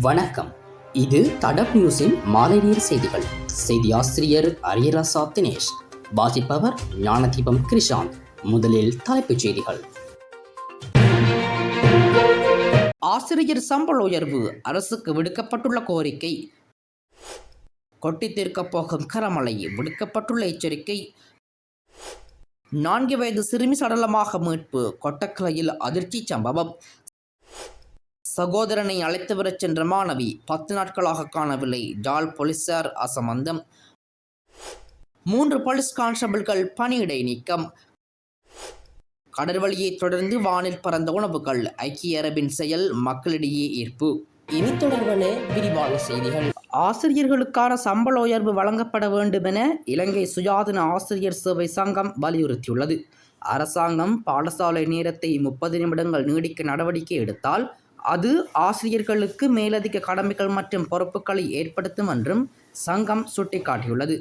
வணக்கம். இது தடப் நியூஸின் மாலை நேர் செய்திகள். செய்தி ஆசிரியர் அரியராசா தினேஷ். வாசிப்பவர் ஞானதீபம் கிருஷாந்த் முதலில் தலைப்புச் செய்திகள். ஆசிரியர் சம்பள உயர்வு அரசுக்கு விடுக்கப்பட்டுள்ள கோரிக்கை. கொட்டி தீர்க்கப் போகும் கரமழை விடுக்கப்பட்டுள்ள எச்சரிக்கை. நான்கு வயது சிறுமி சடலமாக மீட்பு கொட்டக்கலையில் அதிர்ச்சி சம்பவம். சகோதரனை அழைத்து வரச் சென்ற மாணவி பத்து நாட்களாக காணவில்லை. டால் போலீசார் அசமந்தம். மூன்று போலீஸ் கான்ஸ்டபிள்கள் பணியிடை நீக்கம். கடற்வழியை தொடர்ந்து வானில் பறந்த உணவுகள் ஐக்கிய அரபின் செயல் மக்களிடையே ஈர்ப்பு. இனி தொடர்பான விரிவான செய்திகள். ஆசிரியர்களுக்கான சம்பள உயர்வு வழங்கப்பட வேண்டும் என இலங்கை சுயாதீன ஆசிரியர் சேவை சங்கம் வலியுறுத்தியுள்ளது. அரசாங்கம் பாடசாலை நேரத்தை முப்பது நிமிடங்கள் நீடிக்க நடவடிக்கை எடுத்தால் அது ஆசிரியர்களுக்கு மேலதிக கடமைகள் மற்றும் பொறுப்புகளை ஏற்படுத்தும் என்றும் சங்கம் சுட்டிக்காட்டியுள்ளது.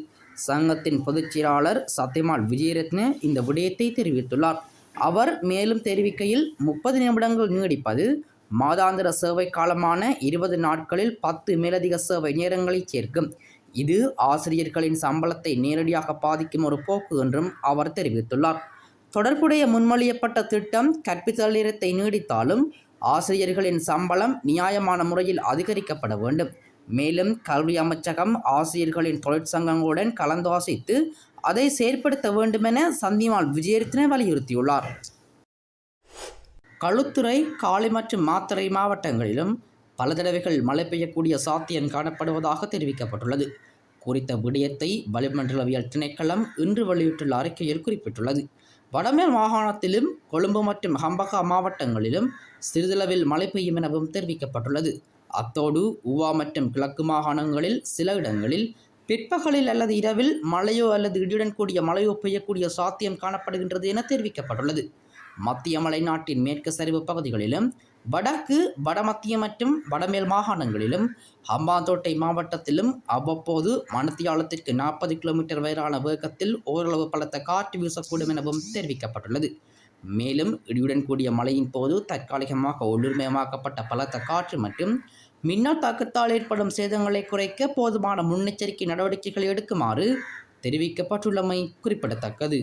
சங்கத்தின் பொதுச் செயலாளர் சத்யமால் விஜயரத்ன இந்த விடயத்தை தெரிவித்துள்ளார். அவர் மேலும் தெரிவிக்கையில் முப்பது நிமிடங்கள் நீடிப்பது மாதாந்திர சேவை காலமான இருபது நாட்களில் பத்து மேலதிக சேவை நேரங்களை சேர்க்கும். இது ஆசிரியர்களின் சம்பளத்தை நேரடியாக பாதிக்கும் ஒரு போக்கு என்றும் அவர் தெரிவித்துள்ளார். தொடர்புடைய முன்மொழியப்பட்ட திட்டம் கற்பித்தல் நேரத்தை நீடித்தாலும் ஆசிரியர்களின் சம்பளம் நியாயமான முறையில் அதிகரிக்கப்பட வேண்டும். மேலும் கல்வி அமைச்சகம் ஆசிரியர்களின் தொழிற்சங்கங்களுடன் கலந்தாசித்து அதை செயற்படுத்த வேண்டுமென சந்திமால் விஜயரத்ன வலியுறுத்தியுள்ளார். களுத்துறை காளி மற்றும் மாத்தறை மாவட்டங்களிலும் பல தடவைகள் மழை பெய்யக்கூடிய சாத்தியம் காணப்படுவதாக தெரிவிக்கப்பட்டுள்ளது. குறித்த விடயத்தை வளிமண்டலவியல் திணைக்களம் இன்று வெளியிட்டுள்ள அறிக்கையில் குறிப்பிட்டுள்ளது. வடமேல் மாகாணத்திலும் கொழும்பு மற்றும் ஹம்பகா மாவட்டங்களிலும் சிறிதளவில் மழை பெய்யும் எனவும் தெரிவிக்கப்பட்டுள்ளது. அத்தோடு உவா மற்றும் கிழக்கு மாகாணங்களில் சில இடங்களில் பிற்பகலில் அல்லது இரவில் மழையோ அல்லது இடியுடன் கூடிய மழையோ பெய்யக்கூடிய சாத்தியம் காணப்படுகின்றது என தெரிவிக்கப்பட்டுள்ளது. மத்திய மலைநாட்டின் மேற்கு சரிவு பகுதிகளிலும் வடக்கு வடமத்திய மற்றும் வடமேல் மாகாணங்களிலும் ஹம்பாந்தோட்டை மாவட்டத்திலும் அவ்வப்போது மணத்தியாலத்திற்கு நாற்பது கிலோமீட்டர் வரையிலான வேகத்தில் ஓரளவு பலத்த காற்று வீசக்கூடும் எனவும் தெரிவிக்கப்பட்டுள்ளது. மேலும் இடியுடன் கூடிய மழையின் போது தற்காலிகமாக ஒளிர்மயமாக்கப்பட்ட பலத்த காற்று மற்றும் மின்னல் தாக்கத்தால் ஏற்படும் சேதங்களை குறைக்க போதுமான முன்னெச்சரிக்கை நடவடிக்கைகள் எடுக்குமாறு தெரிவிக்கப்பட்டுள்ளமை குறிப்பிடத்தக்கது.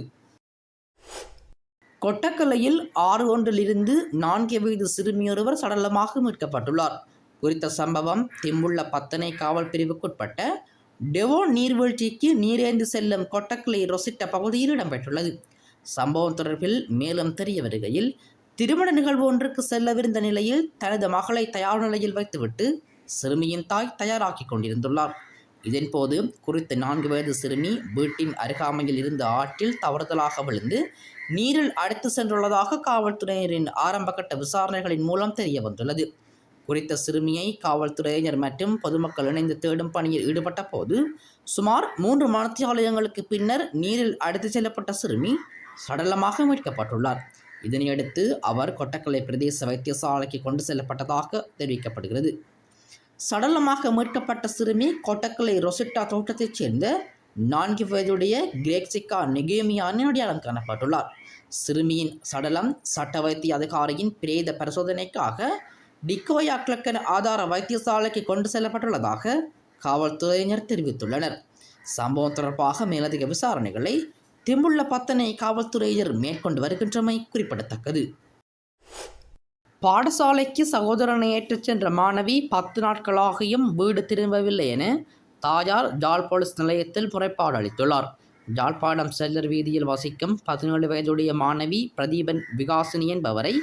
கொட்டக்கலையில் ஆறு ஒன்றிலிருந்து நான்கு வயது சிறுமியொருவர் சடலமாக மீட்கப்பட்டுள்ளார். குறித்த சம்பவம் திம்புள்ள பத்தனை காவல் பிரிவுக்குட்பட்ட டெவோ நீர்வீழ்ச்சிக்கு நீரேந்து செல்லும் கொட்டக்கலை ரொசிட்ட பகுதியில் இடம்பெற்றுள்ளது. சம்பவம் தொடர்பில் மேலும் தெரிய வருகையில் திருமண நிகழ்வு ஒன்றுக்கு செல்லவிருந்த நிலையில் தனது மகளை தயார் நிலையில் வைத்துவிட்டு சிறுமியின் தாய் தயாராக்கி கொண்டிருந்துள்ளார். இதன்போது குறித்த நான்கு வயது சிறுமி வீட்டின் அருகாமையில் இருந்த ஆற்றில் தவறுதலாக விழுந்து நீரில் அடைத்து சென்றுள்ளதாக காவல்துறையினரின் ஆரம்பகட்ட விசாரணைகளின் மூலம் தெரிய வந்துள்ளது. குறித்த சிறுமியை காவல்துறையினர் மற்றும் பொதுமக்கள் இணைந்து தேடும் பணியில் ஈடுபட்ட போது சுமார் மூன்று மனத்தியாலயங்களுக்கு பின்னர் நீரில் அடைத்து செல்லப்பட்ட சிறுமி சடலமாக மீட்கப்பட்டுள்ளார். இதனையடுத்து அவர் கொட்டக்கலை பிரதேச வைத்தியசாலைக்கு கொண்டு செல்லப்பட்டதாக தெரிவிக்கப்படுகிறது. சடலமாக மீட்கப்பட்ட சிறுமி கொட்டக்கலை ரொசிட்டா தோட்டத்தைச் சேர்ந்த நான்கு வயதுடைய கிரேக்சிகா நெகேமியானின் அடையாளம் காணப்பட்டுள்ளார். சிறுமியின் சடலம் சட்ட வைத்திய அதிகாரியின் பிரேத பரிசோதனைக்காக டிக்கோயா கிழக்கன் ஆதார வைத்தியசாலைக்கு கொண்டு செல்லப்பட்டுள்ளதாக காவல்துறையினர் தெரிவித்துள்ளனர். சம்பவம் தொடர்பாக மேலதிக விசாரணைகளை திம்புள்ள பத்தனை காவல்துறையினர் மேற்கொண்டு வருகின்றமை குறிப்பிடத்தக்கது. பாடசாலைக்கு சகோதரனை ஏற்றுச் சென்ற மாணவி பத்து நாட்களாகியும் வீடு திரும்பவில்லை என தாயார் ஜால் போலீஸ் நிலையத்தில் முறைப்பாடு அளித்துள்ளார். ஜாழ்ப்பாணம் செல்லர் வீதியில் வசிக்கும் பதினேழு வயதுடைய மாணவி பிரதீபன் விகாசினி என்பவரை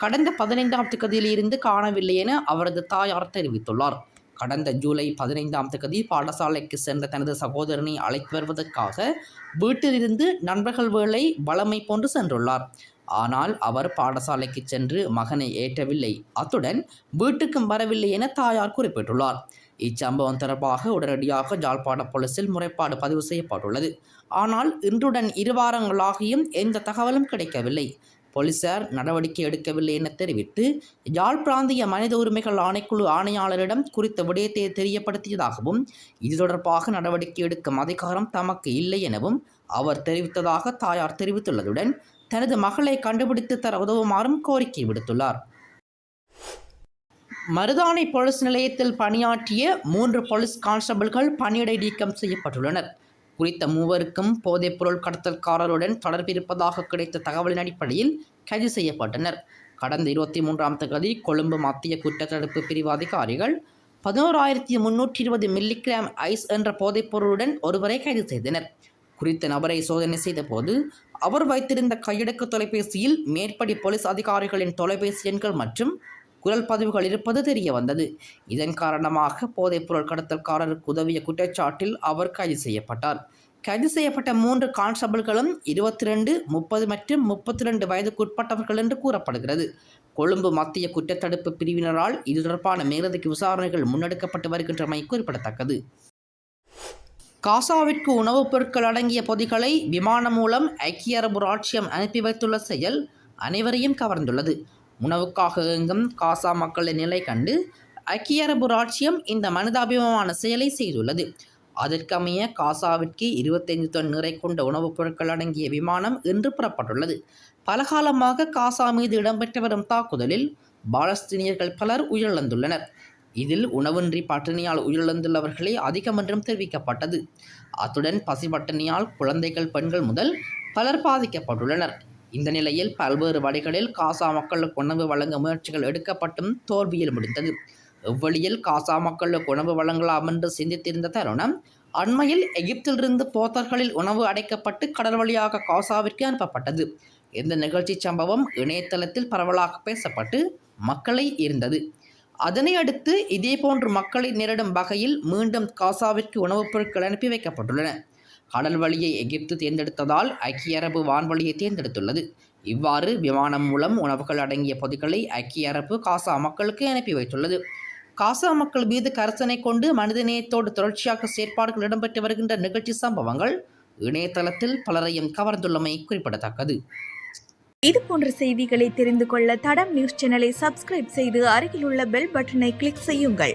கடந்த பதினைந்தாம் திகதியிலிருந்து காணவில்லை என அவரது தாயார் தெரிவித்துள்ளார். கடந்த ஜூலை பதினைந்தாம் தேதி பாடசாலைக்கு சென்ற தனது சகோதரனை அழைத்து வருவதற்காக வீட்டிலிருந்து நண்பர்கள் வேளை வளமை போன்று சென்றுள்ளார். ஆனால் அவர் பாடசாலைக்கு சென்று மகனை ஏற்றவில்லை. அத்துடன் வீட்டுக்கும் வரவில்லை என தாயார் குறிப்பிட்டுள்ளார். இச்சம்பவம் தொடர்பாக உடனடியாக ஜாழ்ப்பாண போலீசில் முறைப்பாடு பதிவு செய்யப்பட்டுள்ளது. ஆனால் இன்றுடன் இரு வாரங்களாகியும் எந்த தகவலும் கிடைக்கவில்லை. போலீசார் நடவடிக்கை எடுக்கவில்லை என தெரிவித்து யாழ் பிராந்திய மனித உரிமைகள் ஆணைக்குழு ஆணையாளரிடம் குறித்த விடயத்தை தெரியப்படுத்தியதாகவும் இது தொடர்பாக நடவடிக்கை எடுக்கும் அதிகாரம் தமக்கு இல்லை எனவும் அவர் தெரிவித்ததாக தாயார் தெரிவித்துள்ளதுடன் தனது மகளை கண்டுபிடித்து தர உதவுமாறும் கோரிக்கை விடுத்துள்ளார். மருதானை போலீஸ் நிலையத்தில் பணியாற்றிய மூன்று போலீஸ் கான்ஸ்டபிள்கள் பணியிடை நீக்கம் செய்யப்பட்டுள்ளனர். குறித்த மூவருக்கும் போதைப்பொருள் கடத்தல்காரருடன் தொடர்பிருப்பதாக கிடைத்த தகவலின் அடிப்படையில் கைது செய்யப்பட்டனர். கடந்த இருபத்தி மூன்றாம் தேதி கொழும்பு மத்திய குற்றத்தடுப்பு பிரிவு அதிகாரிகள் பதினோராயிரத்தி முன்னூற்றி இருபது மில்லிகிராம் ஐஸ் என்ற போதைப்பொருளுடன் ஒருவரை கைது செய்தனர். குறித்த நபரை சோதனை செய்தபோது அவர் வைத்திருந்த கையடக்கு தொலைபேசியில் மேற்படி போலீஸ் அதிகாரிகளின் தொலைபேசி எண்கள் மற்றும் குரல் பதிவுகள் இருப்பது தெரிய வந்தது. இதன் காரணமாக போதைப்பொருள் கடத்தல்காரருக்கு உதவிய குற்றச்சாட்டில் அவர் கைது செய்யப்பட்டார். கைது செய்யப்பட்ட மூன்று கான்ஸ்டபிள்களும் இருபத்தி ரெண்டு முப்பது மற்றும் முப்பத்தி ரெண்டு வயதுக்குட்பட்டவர்கள் என்று கூறப்படுகிறது. கொழும்பு மத்திய குற்றத்தடுப்பு பிரிவினரால் இது தொடர்பான மேலதிக விசாரணைகள் முன்னெடுக்கப்பட்டு வருகின்றமை குறிப்பிடத்தக்கது. காசாவிற்கு உணவுப் பொருட்கள் அடங்கிய பொதிகளை விமானம் மூலம் ஐக்கிய அரபு ராட்சியம் அனுப்பி வைத்துள்ள செயல் அனைவரையும் கவர்ந்துள்ளது. உணவுக்காக எங்கும் காசா மக்களின் நிலை கண்டு ஐக்கிய அரபு ராட்சியம் இந்த மனிதாபிமான செயலை செய்துள்ளது. அதற்கமைய காசாவிற்கு இருபத்தைந்து டன் நிறை கொண்ட உணவுப் பொருட்கள் அடங்கிய விமானம் இன்று புறப்பட்டுள்ளது. பலகாலமாக காசா மீது இடம்பெற்று வரும் தாக்குதலில் பாலஸ்தீனியர்கள் பலர் உயிரிழந்துள்ளனர். இதில் உணவின்றி பட்டினியால் உயிரிழந்துள்ளவர்களே அதிகம் என்றும் தெரிவிக்கப்பட்டது. அத்துடன் பசி பட்டினியால் குழந்தைகள் பெண்கள் முதல் பலர் பாதிக்கப்பட்டுள்ளனர். இந்த நிலையில் பல்வேறு வழிகளில் காசா மக்களுக்கு உணவு வழங்க முயற்சிகள் எடுக்கப்பட்டும் தோல்வியில் முடிந்தது. எவ்வழியில் காசா மக்களுக்கு உணவு வழங்கலாம் என்று சிந்தித்திருந்த தருணம் அண்மையில் எகிப்திலிருந்து போத்தர்களில் உணவு அடைக்கப்பட்டு கடல் வழியாக காசாவிற்கு அனுப்பப்பட்டது. இந்த நிகழ்ச்சி சம்பவம் இணையதளத்தில் பரவலாக பேசப்பட்டு மக்களை இருந்தது அதனை அடுத்து இதேபோன்று மக்களை நேரிடும் வகையில் மீண்டும் காசாவிற்கு உணவுப் பொருட்கள் அனுப்பி வைக்கப்பட்டுள்ளன. கடல் வழியை எகிப்து தேர்ந்தெடுத்ததால் ஐக்கிய அரபு வான்வழியை தேர்ந்தெடுத்துள்ளது. இவ்வாறு விமானம் மூலம் உணவுகள் அடங்கிய பொதிகளை ஐக்கிய அரபு காசா மக்களுக்கு அனுப்பி வைத்துள்ளது. காசா மக்கள் மீது கரசனை கொண்டு மனிதநேயத்தோடு தொடர்ச்சியாக செயற்பாடுகள் இடம்பெற்று வருகின்ற நிகழ்ச்சி சம்பவங்கள் இணையதளத்தில் பலரையும் கவர்ந்துள்ளமை குறிப்பிடத்தக்கது. இது போன்ற செய்திகளை தெரிந்து கொள்ள தடம் நியூஸ் சேனலை சப்ஸ்கிரைப் செய்து அருகில் உள்ள பெல் பட்டனை கிளிக் செய்யுங்கள்.